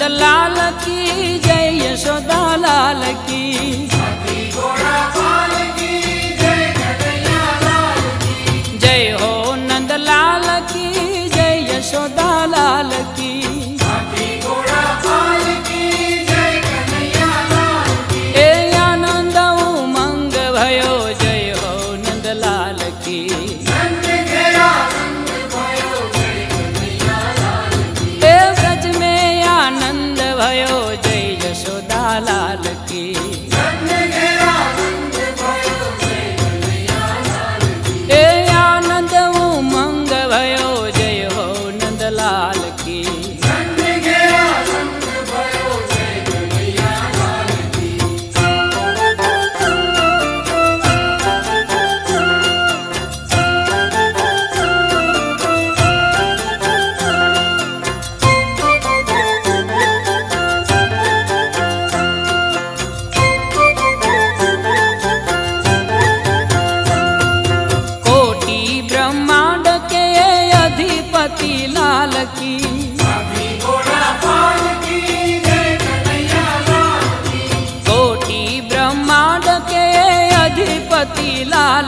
دلالکی جے یشو دلالکی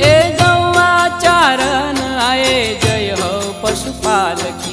એ જવા ચારણ આયે જય હો પશુપાલક.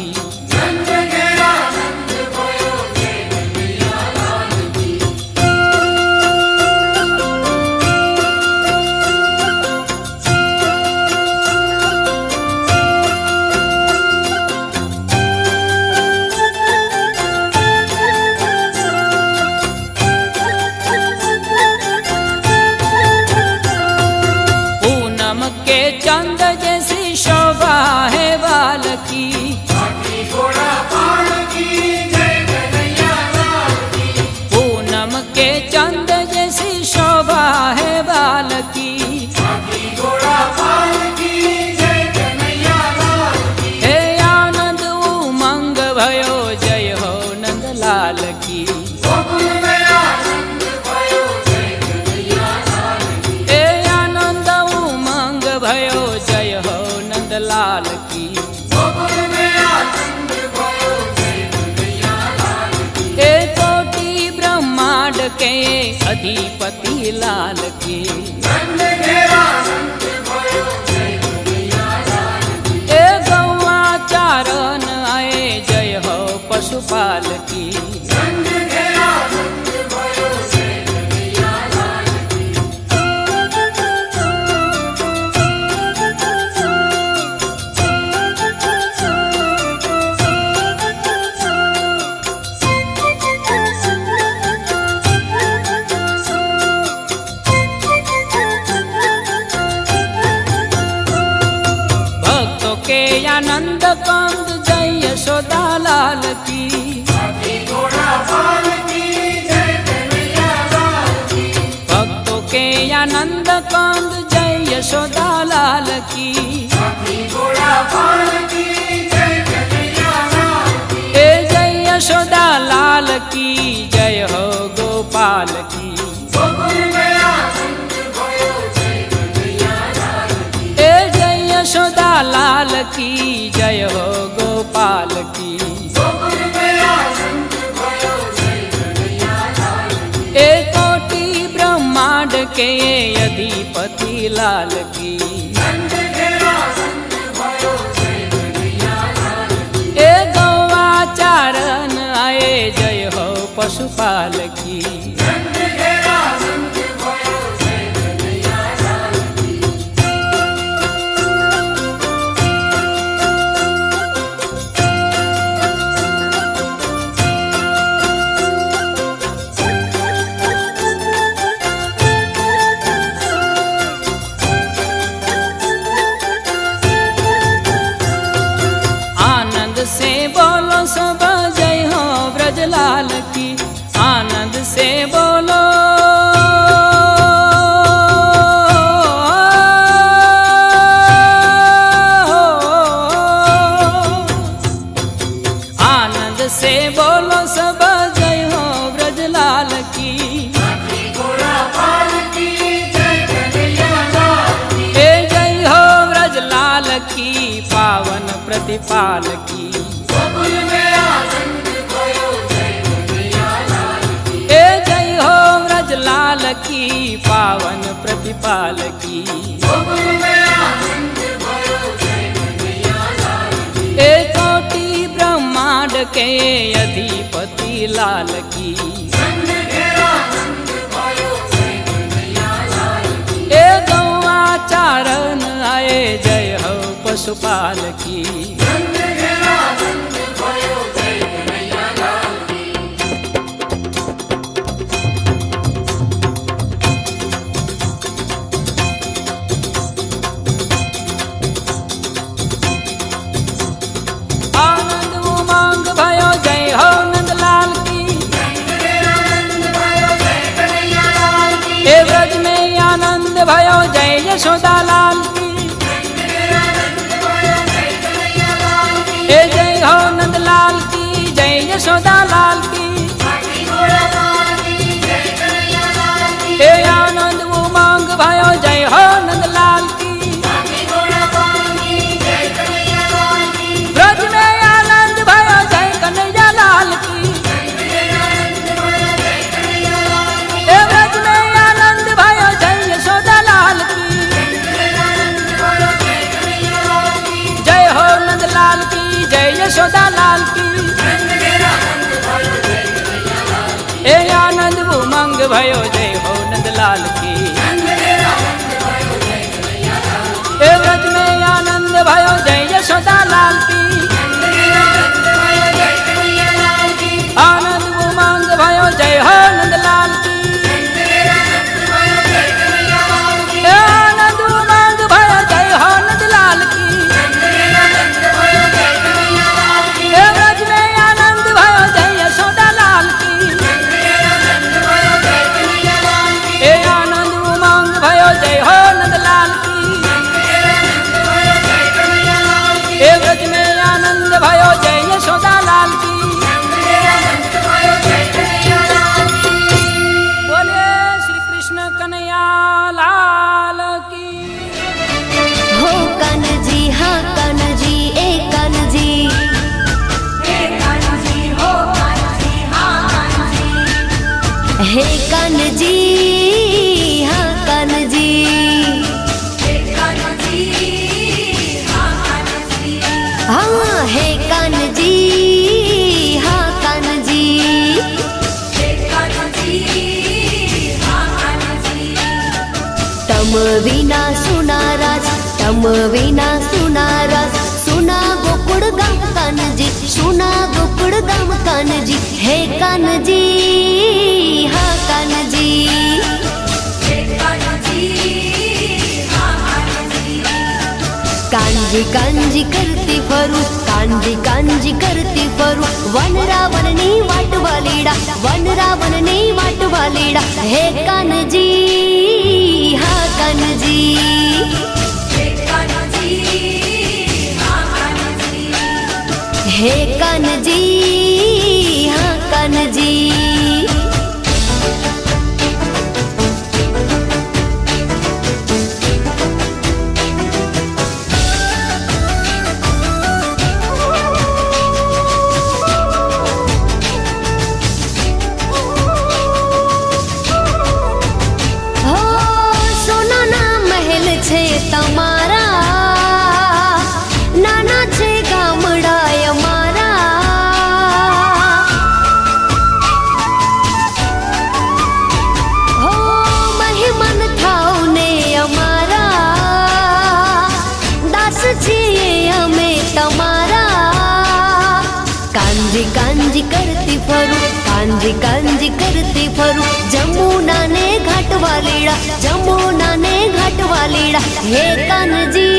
पति लाल की યશોદા લાલ કી એ જય યશોદા લાલ કી यधिपति लाल की ए गौवा चारण आए जय हो पशुपाल की से बोलो सब जय हो ब्रजलाल की। आनंद से बोलो। आनंद से बोलो सब जय हो ब्रजलाल की। जय हो ब्रजलाल की, पावन प्रतिपाल की। પાલકી એ કોટી બ્રહ્માંડ કે અધિપતિ લાલકી એ ગૌવા ચારણ આય જય હો પશુપાલકી યશોદાલાલ કી. એ જય હો નંદલાલ કી જય યશોદા लाल की विना सुना राज तम विना सुना राज। सुना गोपुड़ गम कान जी सुना गोपुड़ गम कान जी हे कान जी हा कान जी कांजी कांजी करती फरू कांजी कांजी करती फरू। वन रावण ने वाट वालीड़ा वन रावण ने वाट वालीड़ा हे कान जी हे कानजी। ખરું જમુના ને ઘાટવા લીડા જમુના ને ઘાટવા લીડા હે કાનજી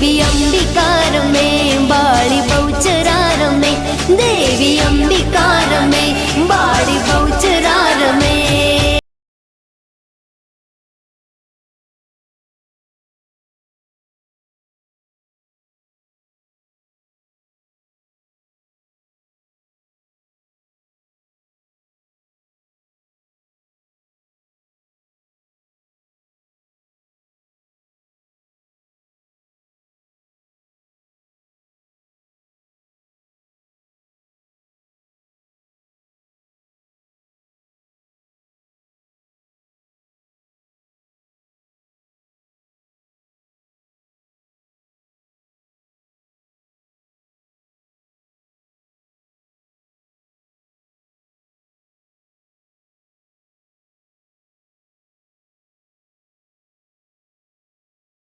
Be I'm